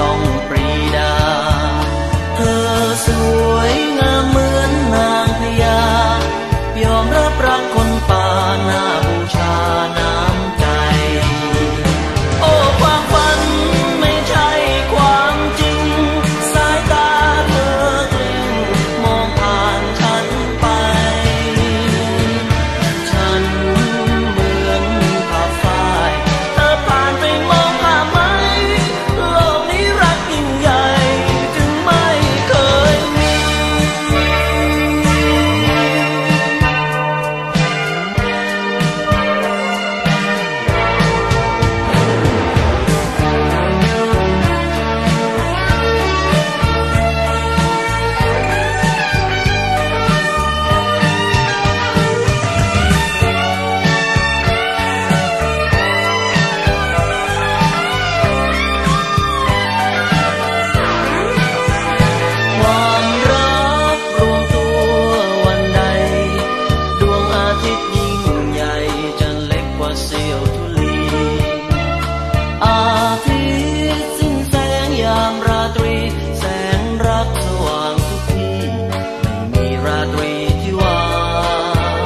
song. อาทิตย์สิ้นแสงยามราตรี แสงรักสว่างทุกทีไม่มีราตรีที่ว่าง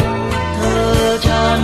เธอฉัน